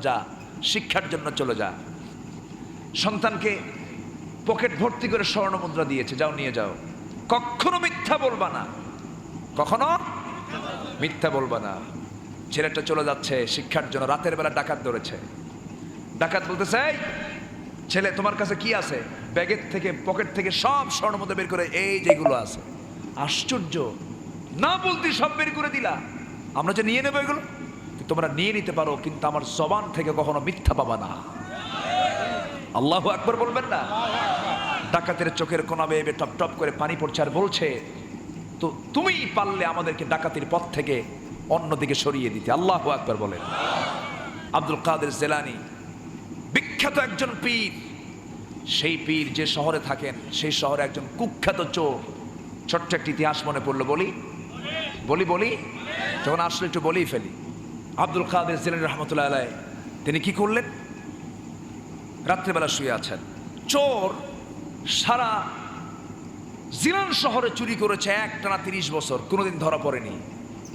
যা শিক্ষার জন্য চলে যা। সন্তানকে পকেট ভর্তি করে স্বর্ণ মুদ্রা দিয়েছে যাও নিয়ে যাও। কখনো মিথ্যা বলবা না। কখনো? মিথ্যা বলবা না। ছেলেটা চলে যাচ্ছে শিক্ষার জন্য রাতের বেলা ডাকাত ধরেছে। ডাকাত বলতেছে "এই, ছেলে তোমার কাছে কি আছে? ব্যাগের থেকে পকেট থেকে সব স্বর্ণ মুদ্রা বের করে এই যেগুলো আছে। আশ্চর্য। না বলতে সব বের করে দিলা। আমরা যে নিয়ে নেব এগুলো? তোমরা নিয়ে নিতে পারো, কিন্তু আমার জবান থেকে কখনো মিথ্যা পাবা না। আল্লাহ আকবর বলবেন না? ডাকাতের চোখের কোনা বেয়ে টপ টপ করে পানি পড়ছে আর বলছে, তো তুমি পারলে আমাদেরকে ডাকাতির পথ থেকে অন্যদিকে সরিয়ে দিতে। আল্লাহ আকবর বলেন। আব্দুল কাদের জেলানি, বিখ্যাত একজন পীর, সেই পীর যে শহরে থাকেন, সেই শহরে একজন কুখ্যাত চোর। ছোট্ট একটি ইতিহাস মনে পড়ল, বলি? বলি বলি? যখন আসলে একটু বলেই ফেলি। আব্দুল কাদের জেলানি রহমতুল্লাহ আলাই তিনি কি করলেন? রাত্রেবেলা শুয়ে আছেন। চোর সারা জিলান শহরে চুরি করেছে একটানা তিরিশ বছর, কোনোদিন ধরা পড়েনি।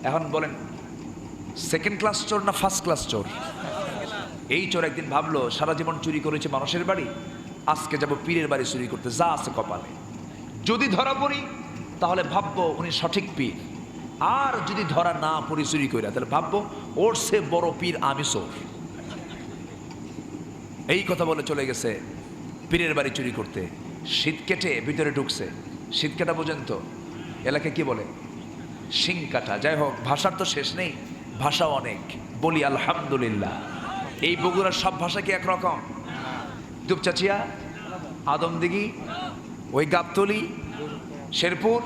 এখন বলেন সেকেন্ড ক্লাস চোর না ফার্স্ট ক্লাস চোর? এই চোর একদিন ভাবলো, সারা জীবন চুরি করেছে মানুষের বাড়ি, আজকে যাব পীরের বাড়ি চুরি করতে, যা আছে কপালে। যদি ধরা পড়ি, তাহলে ভাববো উনি সঠিক পীর। আর যদি ধরা না পড়ি চুরি করে তাহলে ভাববো ওর সে বড় পীর আমি চোর। এই কথা বলে চলে গেছে পীরের বাড়ি চুরি করতে। শীত কেটে ভিতরে ঢুকছে। শীত কাটা পর্যন্ত? তো এলাকায় কি বলে? শিং কাটা। যাই হোক, ভাষার তো শেষ নেই, ভাষা অনেক। বলি আলহামদুলিল্লাহ। এই বগুড়ার সব ভাষা কি একরকম? দুপচাচিয়া, আদমদিঘি, ওই গাবতলি, শেরপুর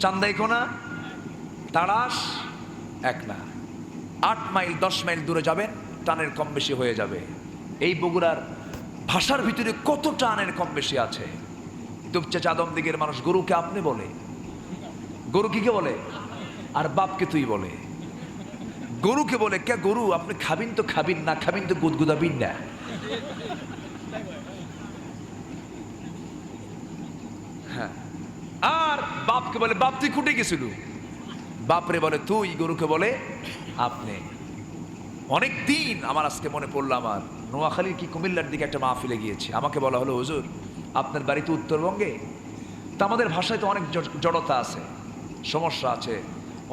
চান্দাইকোনা তাড়াস এক না। আট মাইল, দশ মাইল দূরে যাবেন টানের কম বেশি হয়ে যাবে। এই বগুড়ার ভাষার ভিতরে কত টানের কম বেশি আছে? দুপচা চাদম দিকের মানুষ, গরুকে আপনি বলে। গরু কিকে বলে? আর বাপকে তুই বলে। গরুকে বলে, কে গরু? আপনি খাবিন তো খাবিন না, খাবিন তো গুদগুদাবিন না হ্যাঁ আর বাপকে বলে, বাপ, তুই কুটে গেছিল? বাপরে বলে, তুই গরুকে বলে, আপনি অনেক দিন আমার আজকে মনে পড়ল আমার। নোয়াখালীর কি কুমিল্লার দিকে একটা মাহফিলে গিয়েছে। আমাকে বলা হলো, হুজুর, আপনার বাড়িতে উত্তরবঙ্গে? তা আমাদের ভাষায় তো অনেক জড়তা আছে, সমস্যা আছে,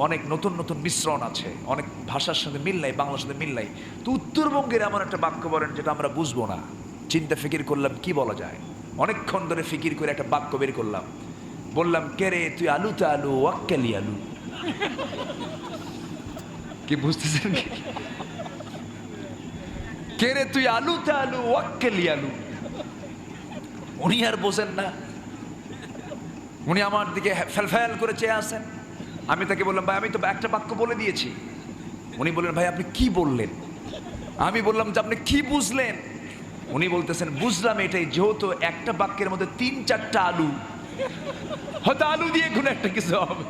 অনেক নতুন নতুন মিশ্রণ আছে, অনেক ভাষার সঙ্গে মিল নাই, বাংলার সাথে মিল নাই। তো উত্তরবঙ্গের এমন একটা বাক্য বলেন যেটা আমরা বুঝব না। চিন্তা ফিকির করলাম, কি বলা যায়? অনেকক্ষণ ধরে ফিকির করে একটা বাক্য বের করলাম। বললাম, কে রে? তুই আলুতে আলু, ওয়াক্কালি আলু। কি বুঝতেছেন? কি রে? তুই আলুতে আলু, ওয়াক্কেলি আলু। উনি আর বোঝেন না। উনি আমার দিকে ফেলফেল করে চেয়ে আসেন আমি তাকে বললাম, ভাই, আমি তো একটা বাক্য বলে দিয়েছি। উনি বললেন, ভাই, আপনি কি বললেন? আমি বললাম যে, আপনি কি বুঝলেন? উনি বলতেছেন, বুঝলাম এটাই, যেহেতু একটা বাক্যের মধ্যে তিন চারটা আলু হয়তো আলু দিয়ে কোনো একটা কিছু হবে।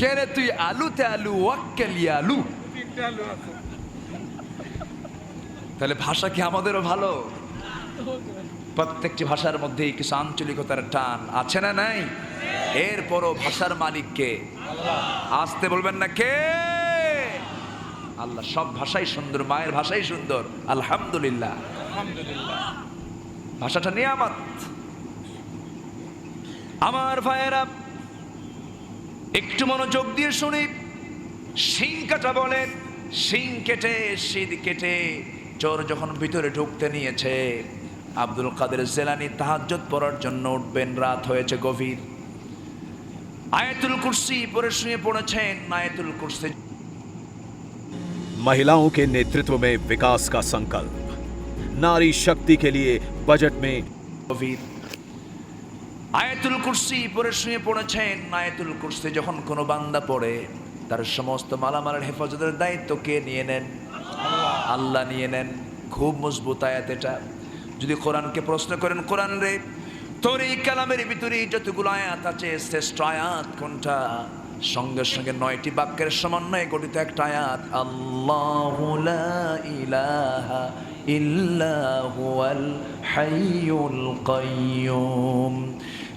কে রে তুই আলুতে আলু ওয়াক্কেলি আলু। তাহলে ভাষা কি আমাদেরও ভালো? প্রত্যেকটি ভাষার মধ্যেই কিছু আঞ্চলিকতার টান আছে না নাই? এরপরও ভাষার মালিককে আসতে বলবেন না কে? আল্লাহ সব ভাষাই সুন্দর মায়ের ভাষাই সুন্দর। আলহামদুলিল্লাহ। ভাষাটা নিয়ামত। আমার ভাইয়েরা একটু মনোযোগ দিয়ে শুনি শিং কাটা বলেন শিং কেটে শীত কেটে চোর যখন ভিতরে ঢুকতে নিয়েছে আব্দুল কাদের জেলানি তাহাজ্জত পড়ার জন্য উঠবেন রাত হয়েছে গভীর আয়াতুল কুরসি পরে শুয়ে পড়েছেন আয়াতুল কুরসি महिलाओं के नेतृत्व में विकास का संकल्प नारी शक्ति के लिए बजट में গভীর আয়াতুল কুরসি পরে শুয়ে পড়েছেন। আয়াতুল কুরসি যখন কোনো বান্দা পড়ে, তার সমস্ত মালামালের হেফাজতের দায়িত্ব কে নিয়ে নেন? আল্লাহ নিয়ে নেন। খুব মজবুত আয়াত এটা। যদি কোরআনকে প্রশ্ন করেন, কোরআন রে, তোর এই কালামের ভিতরে যতগুলো আয়াত আছে, শ্রেষ্ঠ আয়াত কোনটা? সঙ্গে সঙ্গে নয়টি বাক্যের সমন্বয়ে গঠিত একটা আয়াত, আল্লাহ ইলাহা হুয়াল হাইয়ুল কাইয়ুম।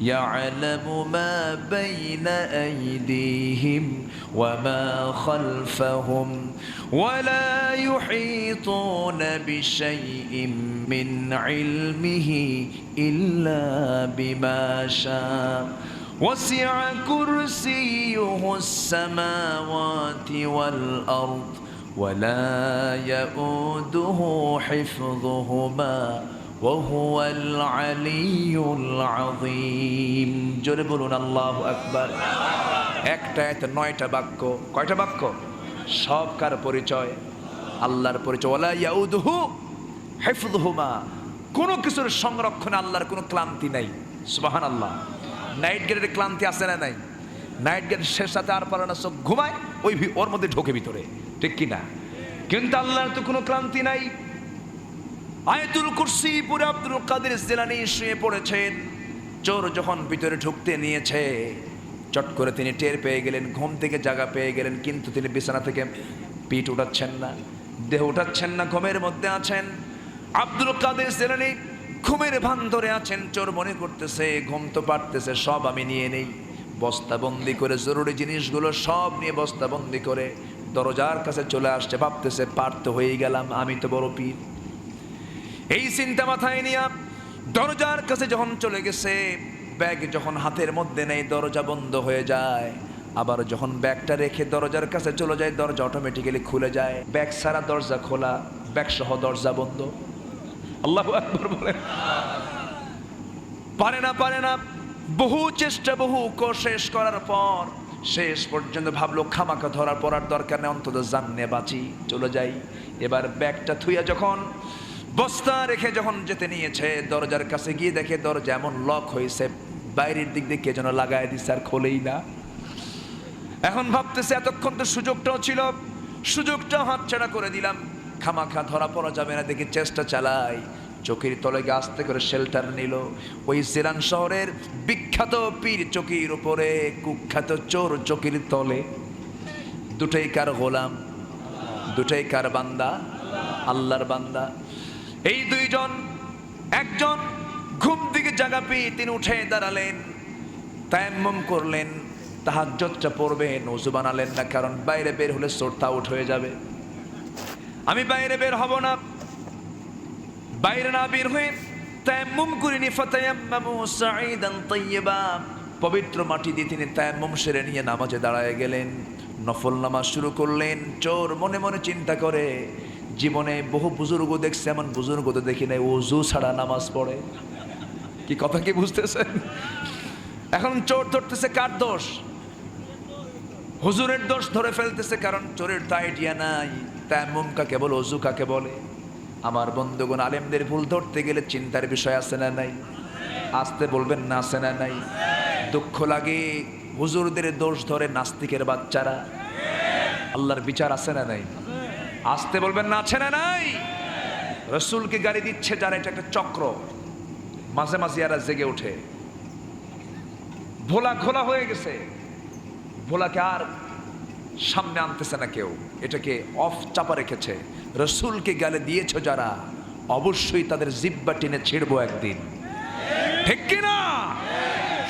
يعلم ما بين أيديهم وما خلفهم ولا يحيطون بشيء من علمه إلا بما شاء. وسع كرسيه السماوات والأرض ولا يؤوده حفظهما وهو العلي العظيم জোরে বলুন আল্লাহ আকবার একটা এত নয়টা বাক্য কয়টা বাক্য সব কার পরিচয় আল্লাহর পরিচয় ওয়ালা ইয়াউদুহু হিফযুহুমা কোনো কিছুর সংরক্ষণে আল্লাহর কোনো ক্লান্তি নাই সুবাহান আল্লাহ নাইট গেটের ক্লান্তি আছে না নাই নাইট গেট শেষ সাথে আর পারে না সব ঘুমায় ওই ভি- ওর মধ্যে ঢোকে ভিতরে ঠিক কি না কিন্তু আল্লাহর তো কোনো ক্লান্তি নাই আয়াতুল কুরসি পুরে আব্দুল কাদের জেলানি শুয়ে পড়েছেন। চোর যখন ভিতরে ঢুকতে নিয়েছে, চট করে তিনি টের পেয়ে গেলেন, ঘুম থেকে জায়গা পেয়ে গেলেন, কিন্তু তিনি বিছানা থেকে পিঠ উঠাচ্ছেন না, দেহ উঠাচ্ছেন না, ঘুমের মধ্যে আছেন। আব্দুল কাদের জেলানি ঘুমের ভান ধরে আছেন, চোর মনে করতেছে, ঘুম তো পারতেছে, সব আমি নিয়ে নেই। বস্তাবন্দি করে, জরুরি জিনিসগুলো সব নিয়ে বস্তাবন্দি করে, দরজার কাছে চলে আসছে, ভাবতেছে, পার তো হয়ে গেলাম, আমি তো বড় পীর। এই চিন্তা মাথায় নিয়ে দরজার কাছে যখন চলে গেছে, ব্যাগ যখন হাতের মধ্যে নেই, দরজা বন্ধ হয়ে যায়। আবার যখন ব্যাগটা রেখে দরজার কাছে চলে যায়, দরজা অটোমেটিক্যালি খুলে যায়। ব্যাগ সারা দরজা খোলা, ব্যাগ সহ দরজা বন্ধ। আল্লাহ বলে পারে না পারে না। বহু চেষ্টা, বহু কোশেষ করার পর, শেষ পর্যন্ত ভাবলো খামাকা ধরার পর আর দরকার নেই, অন্তত জাননে বাঁচি, চলে যাই। এবার ব্যাগটা থুইয়া যখন বস্তা রেখে যখন যেতে নিয়েছে, দরজার কাছে গিয়ে দেখে দরজা এমন লক হয়েছে, বাইরের দিক দিয়ে কে যেন লাগাই দিচ্ছে আর খোলেই না। এখন ভাবতেছে এতক্ষণ তো সুযোগটাও ছিল সুযোগটা হাতছাড়া করে দিলাম। খামাখা ধরা পড়া যাবে না, দেখে চেষ্টা চালাই। চোখের তলে গিয়ে আস্তে করে শেল্টার নিল। ওই সিরান শহরের বিখ্যাত পীর চকির উপরে, কুখ্যাত চোর চকির তলে। দুটাই কার গোলাম, দুটাই কার বান্দা, আল্লাহর বান্দা। এই দুইজন, একজন ঘুম থেকে জাগা পেয়ে তিনি উঠে দাঁড়ালেন, তায়াম্মম করলেন তাহার তাহাজ্জতটা পড়বেন ওযু বানালেন না, কারণ বাইরে বের হলে সোরটা আউট হয়ে যাবে। আমি বাইরে বের হব না। বাইরে না বের হয়ে তায়াম্মুম করিনি, ফাতায়াম্মামু সাঈদান তাইয়্যিবা। পবিত্র মাটি দিয়ে তিনি তায়াম্মুম সেরে নিয়ে নামাজে দাঁড়ায় গেলেন, নফল নামাজ শুরু করলেন, চোর মনে মনে চিন্তা করে জীবনে বহু বুজুর্গ দেখছে, এমন বুজুর্গ তো দেখি নাই ওজু ছাড়া নামাজ পড়ে। কি কথা কি বুঝতেছেন? এখন চোর ধরতেছে কার দোষ? হুজুরের দোষ ধরে ফেলতেছে, কারণ চোরের তো আইডিয়া নাই। তায়াম্মুম কাকে বলে অজু কাকে বলে? আমার বন্ধুগণ, আলেমদের ভুল ধরতে গেলে চিন্তার বিষয় আছে না নাই? আসতে বলবেন না আছে না নাই? দুঃখ লাগে হুজুরদের দোষ ধরে নাস্তিকের বাচ্চারা। আল্লাহর বিচার আছে না নাই? আসতে বলবেন না আছে না নাই। রসুলকে গাড়ি দিচ্ছে যারা এটা একটা চক্র। মাঝে মাঝে এরা জেগে ওঠে। ভোলা খোলা হয়ে গেছে। ভোলাকে আর সামনে আনতেছে না কেউ। এটাকে অফ চাপা রেখেছে। রসুলকে গালে দিয়েছ যারা, অবশ্যই তাদের জিব্বা টেনে ছিড়বো একদিন। ঠিক কিনা?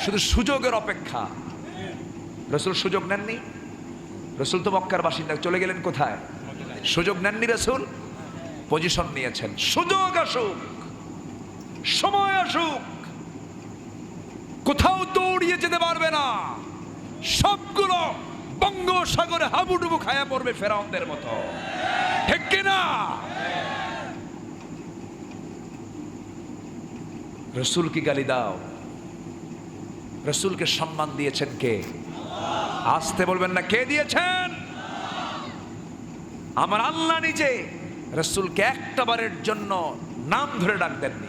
শুধু সুযোগের অপেক্ষা। রসুল সুযোগ নেননি। রসুল তো মক্কার বাসিন্দা। চলে গেলেন কোথায়? সুযোগ নেননি রসুল পজিশন নিয়েছেন। সুযোগ আসুক, সময় আসুক, কোথাও দৌড়িয়ে যেতে পারবে না। সবগুলো বঙ্গোসাগরে হাবুডুবু খায়া পড়বে ফেরাউনদের মতো। ঠিক কিনা? রসুলকে গালি দাও। রসুলকে সম্মান দিয়েছেন কে? আসতে বলবেন না, কে দিয়েছেন? আমার আল্লাহ নিজে রসুলকে একটা বারের জন্য নাম ধরে ডাক দেননি।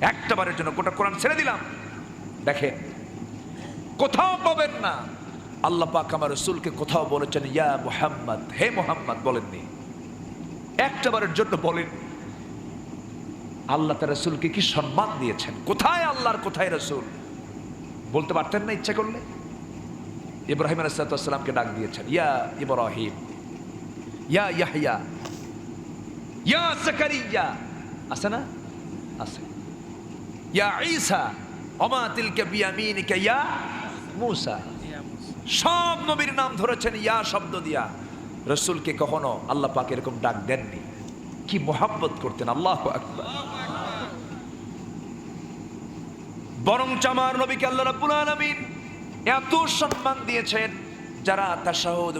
একটা বারের জন্য, গোটা কোরআন ছেড়ে দিলাম। দেখেন কোথাও পাবেন না। আল্লাহ পাক আমার রসুলকে কোথাও বলেছেন, ইয়া মুহাম্মদ, হে মুহাম্মদ, বলেননি। একটা বারের জন্য বলেন, আল্লাহ তার রসুলকে কি সম্মান দিয়েছেন? কোথায় আল্লাহর, কোথায় রসুল? বলতে পারতেন না ইচ্ছা করলে? ইব্রাহিম আলাইসালামকে ডাক দিয়েছেন, ইয়া ইব্রাহিম ইয়া ইয়াহিয়া ইয়া জাকারিয়া আছে না আছে ইয়া ঈসা তিলকা বিয়ামিনিকা ইয়া মূসা সব নবীর নাম ধরেছেন ইয়া শব্দ দিয়া। রসুলকে কখনো আল্লাহ পাক এরকম ডাক দেননি। কি মোহাব্বত করতেন আল্লাহ আকবার। বরং চামার নবীকে আল্লাহ রাব্বুল আলামিন এত সম্মান দিয়েছেন যারা তাশাহুদ